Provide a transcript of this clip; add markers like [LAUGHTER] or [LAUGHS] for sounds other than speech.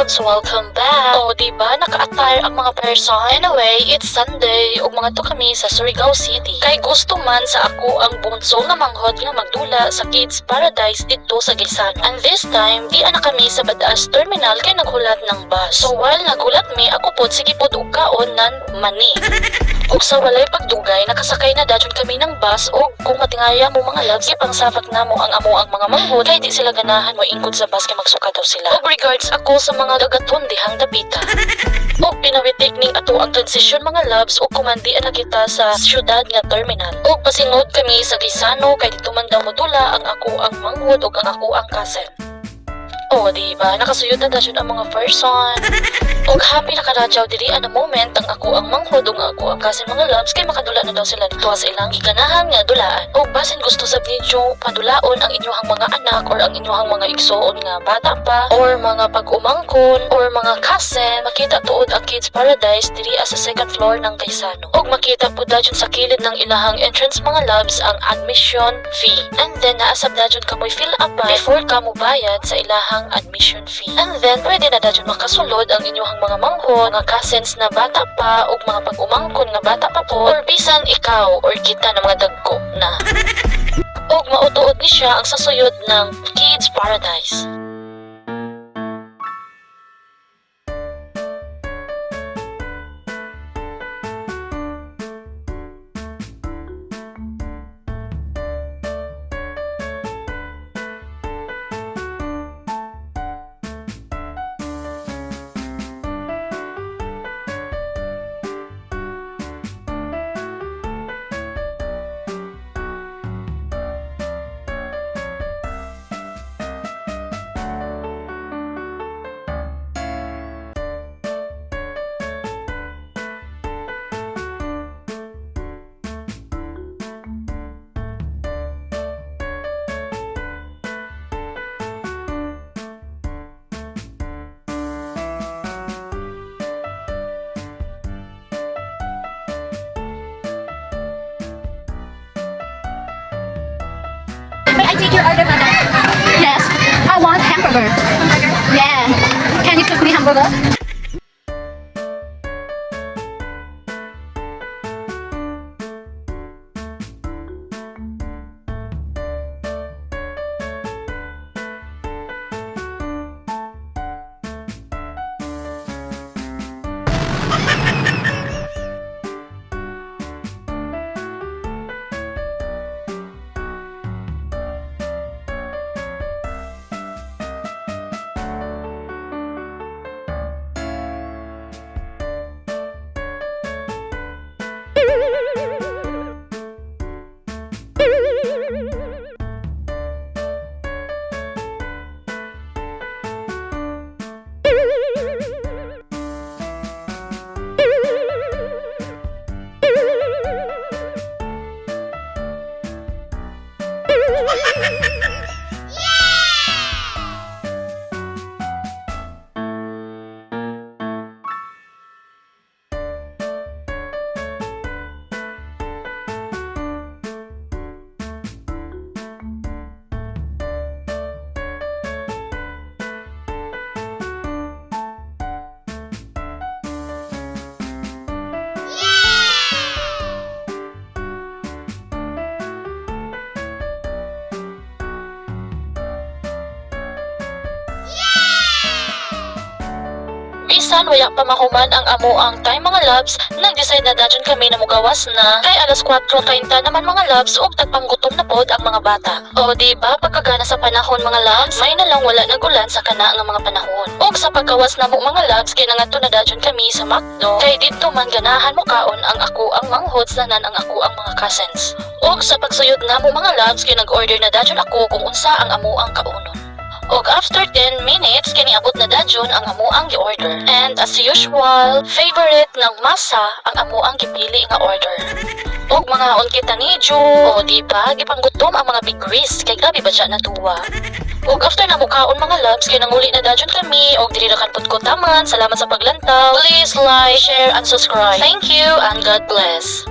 loves, welcome back! O, diba, naka-attire ang mga person? Anyway, it's Sunday, ug mga to kami sa Surigao City. Kay gusto man sa ako ang bunso nga manghod nga magdula sa Kids Paradise dito sa Gisan. And this time, di ana kami sa Badaas Terminal kay naghulat ng bus. So while naghulat mi, ako pod sige pod og kaon nan mani. [LAUGHS] ug sa walay pagdugay, nakasakay na dayon kami ng bus ug kung matingaya mo mga loves, ipang sapak na mo ang amo ang mga manghod kay di sila ganahan mo ingkod sa bus kay magsuka daw sila. Ug regards ako sa mga dagaton dihang dapita. ug [LAUGHS] pinawitik ning ato ang transisyon mga loves ug kumandi na kita sa syudad nga terminal. Ug pasingod kami sa Gisano kay dito man daw modula ang ako ang manghod ug ang ako ang cousin. Oo, di ba? Nakasuyod na dasyon ang mga person. Og [LAUGHS] happy na karadyaw diri ang moment ang ako ang manghod ang ako ang kasin mga loves kay makadula na daw sila dito sa ilang giganahan nga dulaan. Og basin gusto sa video padulaon ang inyong mga anak or ang inyong mga igsoon nga bata pa or mga pag-umangkon or mga cousin makita tuod ang Kids Paradise diri sa second floor ng Kaisano. Og makita po dadyon sa kilid ng ilahang entrance mga loves ang admission fee. And then naasab dadyon kamoy fill up before ka mo bayad sa ilahang admission fee. And then pwede na dadyon makasulod ang inyong mga manghod, mga cousins na bata pa ug mga pag-umangkon nga bata pa po or bisan ikaw or kita na mga dagko na. [LAUGHS] ug mautuod ni siya ang sasuyod ng Kids Paradise. Hamburger. Yeah. Can you cook me hamburger? Bisan waya pa mahuman ang amo ang time mga loves, nag-decide na dadyon kami na mugawas na kay alas 4.30 naman mga loves ug tagpanggutom na pod ang mga bata. O di ba pagkagana sa panahon mga loves, may na lang wala nagulan sa kana nga mga panahon. Ug sa paggawas na mo mga loves kay nangadto na dadyon kami sa McDo, kay dito man ganahan mo kaon ang ako ang manghod sanan ang ako ang mga cousins. Ug sa pagsuyod na mo mga loves kay nag-order na dadyon ako kung unsa ang amo ang kaunon. Og after 10 minutes, kiniabot na dadyon ang amo ang gi-order. And as usual, favorite ng masa ang amo ang gipili nga order. Og mga on kita ni Jo, o di ba, gipanggutom ang mga big wrist, kay grabe ba siya natuwa. Og after na mukaon mga loves, kay nanguli na dadyon kami, og diri kanpod ko taman, salamat sa paglantaw. Please like, share, and subscribe. Thank you, and God bless.